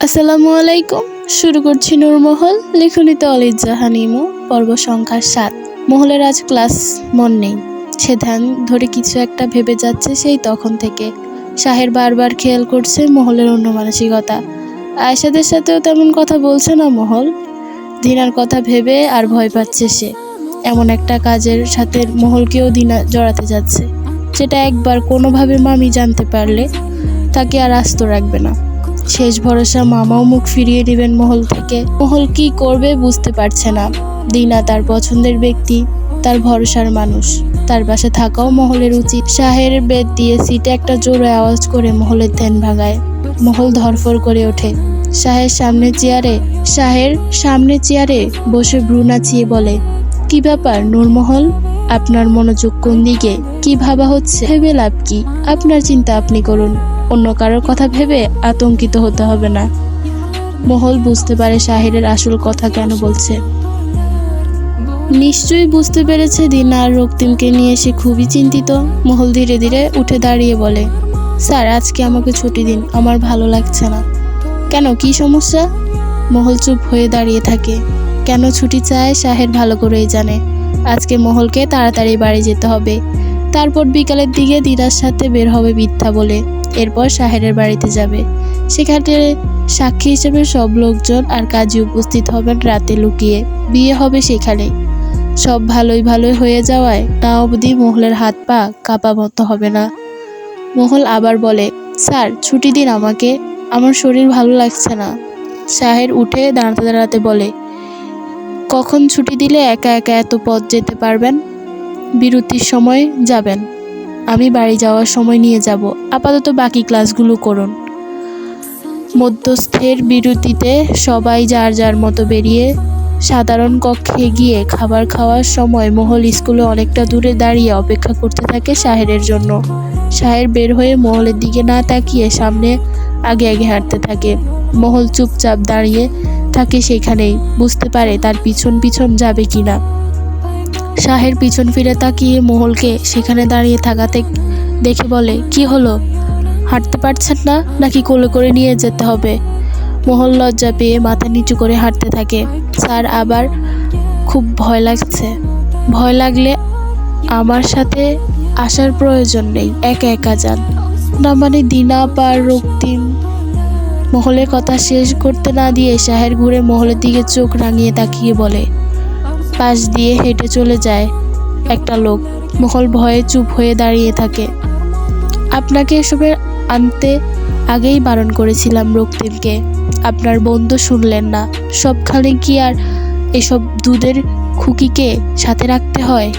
আসসালামু আলাইকুম। শুরু করছি নূরমহল লেখনীতে অলিদ জাহান ইমু পর্ব সংখ্যা সাত। মহলের আজ ক্লাস মন নেই। সে ধ্যান ধরে কিছু একটা ভেবে যাচ্ছে সেই তখন থেকে। শাহের বারবার খেয়াল করছে মহলের অন্য মানসিকতা। আয়সাদের সাথেও তেমন কথা বলছে না মহল। দিনার কথা ভেবে আর ভয় পাচ্ছে সে। এমন একটা কাজের সাথে মহলকেও দিনা জড়াতে যাচ্ছে। যেটা একবার কোনোভাবে মামি জানতে পারলে তাকে আর আস্ত রাখবে না। শেষ ভরসা মামাও মুখ ফিরিয়ে নেবেন মহল থেকে। মহল কি করবে বুঝতে পারছে না। দিনা তার পছন্দের ব্যক্তি, তার ভরসার মানুষ। তার পাশে থাকাও মহলের উচিত। শাহের বেদ দিয়ে সিটে একটা জোরে আওয়াজ করে মহলের ধ্যান ভাঙায়। মহল ধরফর করে ওঠে। শাহের সামনে চেয়ারে, শাহের সামনে চেয়ারে বসে ভ্রু নাচিয়ে বলে, কি ব্যাপার নূরমহল আপনার মনোযোগ কোন দিকে? কি ভাবা হচ্ছে? ভেবে লাভ কি? আপনার চিন্তা আপনি করুন। অন্য কারোর কথা ভেবে আতঙ্কিত হতে হবে না। মহল বুঝতে পারে শাহিরের আসল কথা কেন বলছে। নিশ্চয়ই বুঝতে পেরেছে দিনা আর রক্তিমকে নিয়ে সে খুবই চিন্তিত। মহল ধীরে ধীরে উঠে দাঁড়িয়ে বলে, স্যার, আজকে আমাকে ছুটি দিন, আমার ভালো লাগছে না। কেন, কি সমস্যা? মহল চুপ হয়ে দাঁড়িয়ে থাকে। কেন ছুটি চায়? শাহের ভালো করেই জানে। আজকে মহলকে তাড়াতাড়ি বাড়ি যেতে হবে। তারপর বিকালের দিকে দিদার সাথে বের হবে মিথ্যা বলে। এরপর শাহেরের বাড়িতে যাবে। সেখানে সাক্ষী হিসেবে সব লোকজন আর কাজী উপস্থিত হবেন রাতে লুকিয়ে। বিয়ে হবে সেখানে। সব ভালোই ভালোই হয়ে যাওয়ায় না অবধি মহলের হাত পা কাঁপা মতো হবে না। মহল আবার বলে, স্যার, ছুটি দিন আমাকে। আমার শরীর ভালো লাগছে না। শাহের উঠে দাঁড়াতে দাঁড়াতে বলে, কখন ছুটি দিলে একা একা এত পথ যেতে পারবেন? বিরতির সময় যাবেন। আমি বাড়ি যাওয়ার সময় নিয়ে যাব। আপাতত বাকি ক্লাসগুলো করুন। মধ্যস্থের বিরতিতে সবাই যার যার মতো বেরিয়ে সাধারণ কক্ষে গিয়ে খাবার খাওয়ার সময় মহল স্কুলে অনেকটা দূরে দাঁড়িয়ে অপেক্ষা করতে থাকে শাহেরের জন্য। শাহের বের হয়ে মহলের দিকে না তাকিয়ে সামনে আগে আগে হাঁটতে থাকে। মহল চুপচাপ দাঁড়িয়ে থাকে সেখানেই। বুঝতে পারে তার পিছন পিছন যাবে কিনা। শাহের পিছন ফিরে তাকিয়ে মহলকে সেখানে দাঁড়িয়ে থাকাতে দেখে বলে, কি হলো? হাঁটতে পারছেন না? নাকি কোলে করে নিয়ে যেতে হবে? মহল লজ্জা পেয়ে মাথা নিচু করে হাঁটতে থাকে। স্যার, আবার খুব ভয় লাগছে। ভয় লাগলে আমার সাথে আসার প্রয়োজন নেই। একা একা যান। না মানে দিনা পার রক্তিম মহলের কথা শেষ করতে না দিয়ে শাহের ঘুরে মহলের দিকে চোখ রাঙিয়ে তাকিয়ে বলে পাশ দিয়ে হেঁটে চলে যায় একটা লোক। মহল ভয়ে চুপ হয়ে দাঁড়িয়ে থাকে। আপনাকে এসবের আনতে আগেই বারণ করেছিলাম রক্তিমকে। আপনার বন্ধু শুনলেন না। সবখানে কি আর এসব দুধের খুকিকে সাথে রাখতে হয়?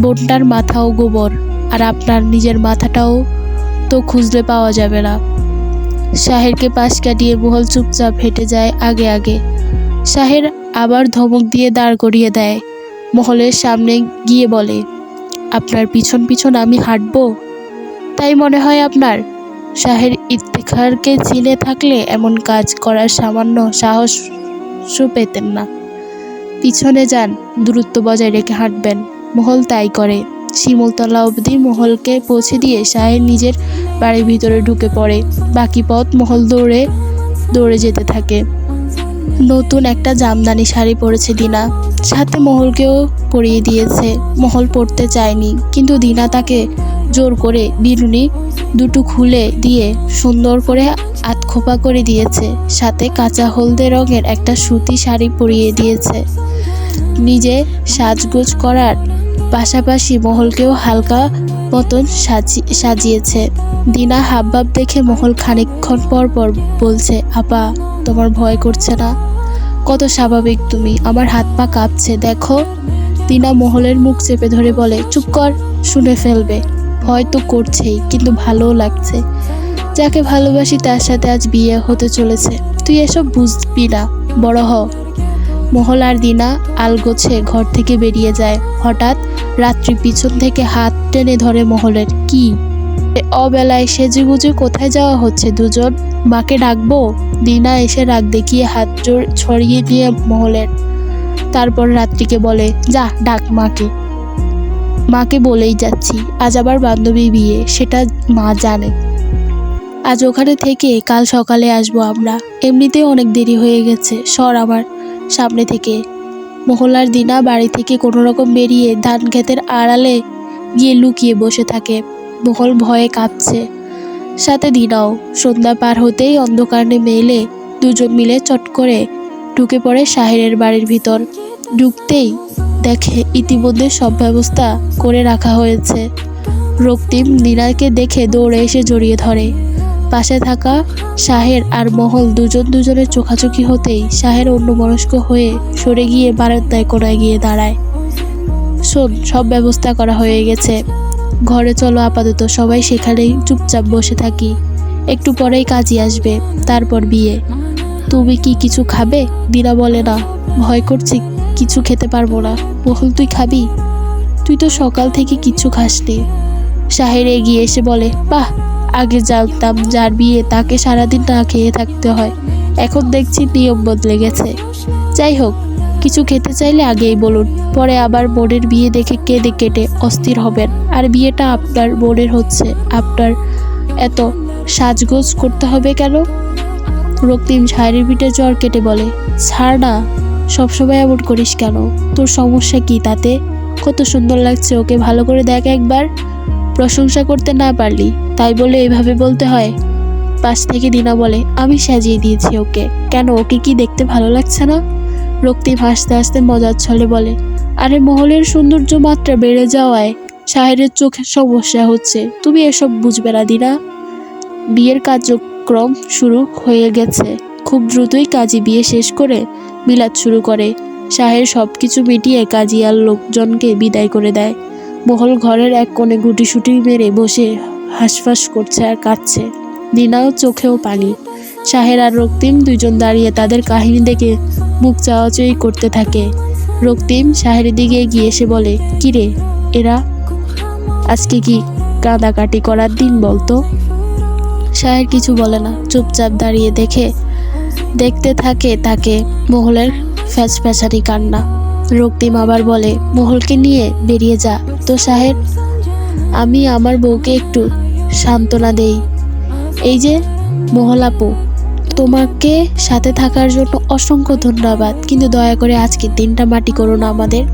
বোনটার মাথাও গোবর, আর আপনার নিজের মাথাটাও তো খুঁজলে পাওয়া যাবে না। শাহেরকে পাশ কাটিয়ে মহল চুপচাপ হেঁটে যায় আগে আগে। শাহের আবার ধমক দিয়ে দাঁড় করিয়ে দেয়। মহলের সামনে গিয়ে বলে, আপনার পিছন পিছন আমি হাঁটব? তাই মনে হয় আপনার। শাহের ইফতেখারকে চিনে থাকলে এমন কাজ করার সামান্য সাহসও পেতেন না। পিছনে যান, দূরত্ব বজায় রেখে হাঁটবেন। মহল তাই করে। শিমুলতলা অবধি মহলকে পৌঁছে দিয়ে শাহের নিজের বাড়ির ভিতরে ঢুকে পড়ে। বাকি পথ মহল দৌড়ে দৌড়ে যেতে থাকে। নতুন একটা জামদানি শাড়ি পরেছে দিনা। সাথে মহলকেও পরিয়ে দিয়েছে। মহল পরতে চায়নি, কিন্তু দিনা তাকে জোর করে বিরুনি দুটো খুলে দিয়ে সুন্দর করে আতখোপা করে দিয়েছে। সাথে কাঁচা হলদে রঙের একটা সুতি শাড়ি পরিয়ে দিয়েছে। নিজে সাজগোজ করার পাশাপাশি মহলকেও হালকা মতন সাজি, সাজিয়েছে। দিনা হাবভাব দেখে মহল খানিকক্ষণ পর পর বলছে, আপা তোমার ভয় করছে না? কত স্বাভাবিক তুমি, আমার হাত পা কাঁপছে, দেখো। দিনা মহলের মুখ চেপে ধরে বলে, চুপ কর, শুনে ফেলবে। ভয় তো করছেই, কিন্তু ভালোও লাগছে। যাকে ভালোবাসি তার সাথে আজ বিয়ে হতে চলেছে। তুই এসব বুঝবি না, বড় হ। মহল আর দিনা আলগোছে ঘর থেকে বেরিয়ে যায়। হঠাৎ রাত্রি পিছন থেকে হাত টেনে ধরে মহলের, কি? অবেলায় সেজেগুজে কোথায় যাওয়া হচ্ছে দুজন? মাকে ডাকবো? দিনা এসে রাগ দেখিয়ে হাত জোর ছড়িয়ে দিয়ে মহলের। তারপর রাত্রিকে বলে, যা, ডাক মাকে। মাকে বলেই যাচ্ছি। আজ আবার বান্ধবী বিয়ে, সেটা মা জানে। আজ ওখানে থেকে কাল সকালে আসব আমরা। এমনিতেই অনেক দেরি হয়ে গেছে সর আমার সামনে থেকে। মহলার দিনা বাড়ি থেকে কোনো রকম বেরিয়ে ধান ক্ষেতের আড়ালে গিয়ে লুকিয়ে বসে থাকে। মহল ভয়ে কাঁপছে। সাথে দিনাও, সন্ধ্যা পার হতেই অন্ধকার নেমে এলে দুজন মিলে চট করে ঢুকে পড়ে শাহেরের বাড়ির ভিতর। ঢুকতেই দেখে ইতিমধ্যে সব ব্যবস্থা করে রাখা হয়েছে। রক্তিম নীরাকে দেখে দৌড়ে এসে জড়িয়ে ধরে। পাশে থাকা শাহের আর মহল দুজন দুজনের চোখাচোখি হতেই শাহের অন্যমনস্ক হয়ে সরে গিয়ে বারান্দায় কোনায় গিয়ে দাঁড়ায়। শোন, সব ব্যবস্থা করা হয়ে গেছে। ঘরে চলো আপাতত, সবাই সেখানেই চুপচাপ বসে থাকি। একটু পরেই কাজই আসবে, তারপর বিয়ে। তুমি কি কিছু খাবে? দিনা বলে না। ভয় করছি, কিছু খেতে পারব না। বহুল তুই খাবি? তুই তো সকাল থেকে কিছু খাসনি। শাহের এগিয়ে এসে বলে, বাহ, আগে জানতাম যার বিয়ে তাকে সারাদিন না খেয়ে থাকতে হয়। এখন দেখছি নিয়ম বদলে গেছে। যাই হোক কিছু খেতে চাইলে আগেই বলুন। পরে আবার বোনের বিয়ে দেখে কেঁদে কেটে অস্থির হবেন। আর বিয়েটা আপনার বোনের হচ্ছে। আপনার এত সাজগোজ করতে হবে কেন? রক্তিম শাড়ির পিঠে জ্বর কেটে বলে, ছাড় না, সবসময় এমন করিস কেন? তোর সমস্যা কি তাতে? কত সুন্দর লাগছে ওকে ভালো করে দেখ একবার। প্রশংসা করতে না পারলি, তাই বলে এভাবে বলতে হয়। পাশ থেকে দিনা বলে, আমি সাজিয়ে দিয়েছি ওকে। কেন, ওকে কি দেখতে ভালো লাগছে না? রক্তিম হাসতে হাসতে মজার ছলে বলে, আরে, মহলের সৌন্দর্য মাত্রা বেড়ে যাওয়ায় শাহেরের চোখের সমস্যা হচ্ছে। তুমি এসব বুঝবে না, দিনা। বিয়ের কার্যক্রম শুরু হয়ে গেছে। খুব দ্রুতই কাজী বিয়ে শেষ করে বিলাত শুরু করে। শাহের সব কিছু মিটিয়ে কাজী আর লোকজনকে বিদায় করে দেয়। মহল ঘরের এক কোণে গুটি গুটিসুটি মেরে বসে হাঁসফাঁস করছে আর কাঁদছে। দিনাও চোখেও পানি। শাহের আর রক্তিম দুইজন দাঁড়িয়ে তাদের কাহিনী দেখে মুখ চাওয়াচাই করতে থাকে। রক্তিম শাহের দিকে এগিয়ে এসে বলে, কিরে, এরা আজকে কি কাঁদাকাটি করার দিন বলতো? শাহের কিছু বলে না, চুপচাপ দাঁড়িয়ে দেখে, দেখতে থাকে তাকে মহলের ফ্যাচ ফ্যাচারি কান্না। রক্তিম আবার বলে, মহলকে নিয়ে বেরিয়ে যা। তো সাহেব আমি আমার বউকে একটু সান্ত্বনা দেই। এই যে মহল আপু তোমাকে সাথে থাকার জন্য অসংখ্য ধন্যবাদ। কিন্তু দয়া করে আজকের দিনটা মাটি করো না আমাদের।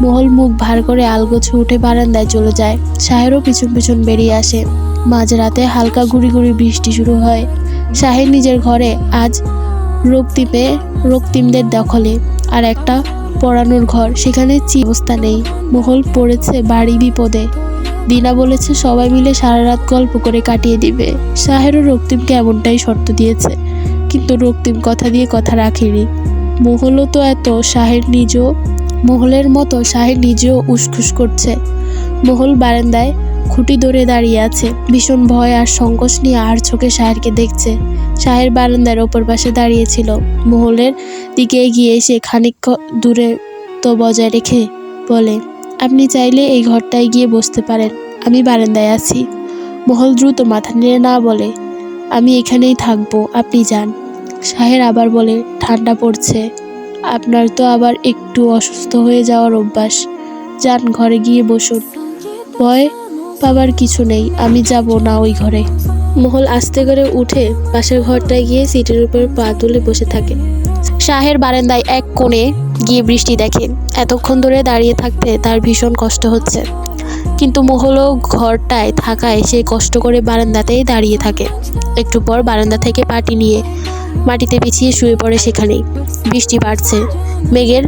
মহল মুখ ভার করে আলগোছে উঠে বারান্দায় চলে যায়। শাহেরও পিছন পিছন বেরিয়ে আসে। মাঝরাতে হালকা ঘুরি ঘুরি বৃষ্টি শুরু হয়। শাহের নিজের ঘরে আজ রক্তিমে, রক্তিমদের দখলে। আর একটা পড়ানোর ঘর, সেখানে চি অবস্থা নেই। মহল পড়েছে বাড়ি বিপদে। দিনা বলেছে, সবাই মিলে সারা রাত গল্প করে কাটিয়ে দিবে। শাহেরও রক্তিমকে এমনটাই শর্ত দিয়েছে, কিন্তু রক্তিম কথা দিয়ে কথা রাখেনি। মহলও তো এত শাহের নিজেও, মহলের মতো শাহের নিজেও উসখুস করছে। মহল বারান্দায় খুঁটি ধরে দাঁড়িয়ে আছে, ভীষণ ভয় আর সংকোচ নিয়ে আর চোখে শাহেরকে দেখছে। শাহের বারান্দার ওপর পাশে দাঁড়িয়েছিল মহলের দিকে এগিয়ে এসে খানিক দূরে তো বজায় রেখে বলে আপনি চাইলে এই ঘরটায় গিয়ে বসতে পারেন। আমি বারান্দায় আছি। মহল দ্রুত মাথা নেড়ে না বলে, আমি এখানেই থাকব, আপনি যান। শাহের আবার বলে, ঠান্ডা পড়ছে। আপনার তো আবার একটু অসুস্থ হয়ে যাওয়ার অভ্যাস। যান, ঘরে গিয়ে বসুন। ভয় পাবার কিছু নেই, আমি যাব না ওই ঘরে। মহল আস্তে করে উঠে পাশের ঘরটায় গিয়ে সিটের উপর পা তুলে বসে থাকে। শাহের বারান্দায় এক কোণে গিয়ে বৃষ্টি দেখে এতক্ষণ ধরে দাঁড়িয়ে থাকতে তার ভীষণ কষ্ট হচ্ছে। কিন্তু মহলও ঘরটায় থাকায় সে কষ্ট করে বারান্দাতেই দাঁড়িয়ে থাকে। একটু পর বারান্দা থেকে পাটি নিয়ে মাটিতে বিছিয়ে শুয়ে পড়ে সেখানেই। বৃষ্টি বাড়ছে। মেঘের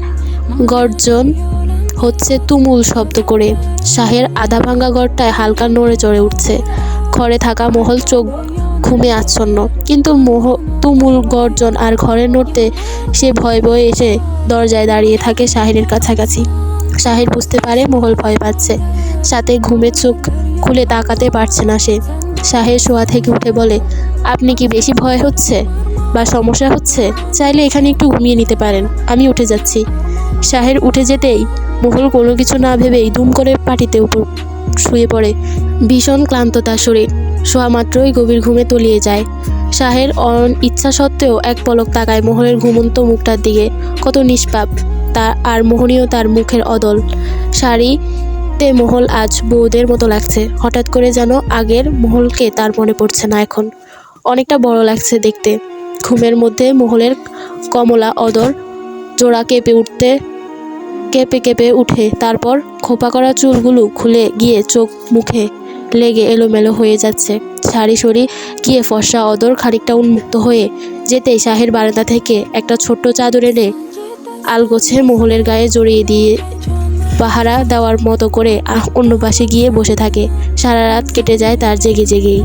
গর্জন হচ্ছে তুমুল শব্দ করে। শাহের আধা ভাঙা ঘরটায় হালকা নড়ে চড়ে উঠছে। ঘরে থাকা মহল চোখ ঘুমে আচ্ছন্ন। কিন্তু মোহ, তুমুল গর্জন আর ঘরে নড়তে সে ভয় ভয়ে এসে দরজায় দাঁড়িয়ে থাকে শাহেরের কাছাকাছি। শাহের বুঝতে পারে মহল ভয় পাচ্ছে। সাথে ঘুমের চোখ খুলে তাকাতে পারছে না সে। শাহের শোয়া থেকে উঠে বলে, আপনি কি বেশি ভয় হচ্ছে? বা সমস্যা হচ্ছে? চাইলে এখানে একটু ঘুমিয়ে নিতে পারেন। আমি উঠে যাচ্ছি। শাহের উঠে যেতেই মোহল কোনো কিছু না ভেবেই দুম করে পাটিতে উপর শুয়ে পড়ে। ভীষণ ক্লান্ত তার শরীর। শোয়া মাত্রই গভীর ঘুমে তলিয়ে যায়। শাহের অন ইচ্ছা সত্ত্বেও এক পলক তাকায় মোহনের ঘুমন্ত মুখটার দিকে। কত নিষ্পাপ। তা আর মোহনীয় তার মুখের অদল। শাড়ি দেখতে মহল আজ বউদের মতো লাগছে। হঠাৎ করে যেন আগের মহলকে তার মনে পড়ছে না এখন। অনেকটা বড় লাগছে দেখতে। ঘুমের মধ্যে মহলের কমলা অদর জোড়া কেঁপে উঠতে কেঁপে কেঁপে উঠে। তারপর খোপা করা চুলগুলো খুলে গিয়ে চোখ মুখে লেগে এলোমেলো হয়ে যাচ্ছে। সারি সরি গিয়ে ফর্সা অদর খানিকটা উন্মুক্ত হয়ে যেতেই শাহের বারান্দা থেকে একটা ছোট্ট চাদর এনে আলগোছে মহলের গায়ে জড়িয়ে দিয়ে পাহারা দেওয়ার মতো করে অন্য পাশে গিয়ে বসে থাকে। সারা রাত কেটে যায় তার জেগে জেগেই।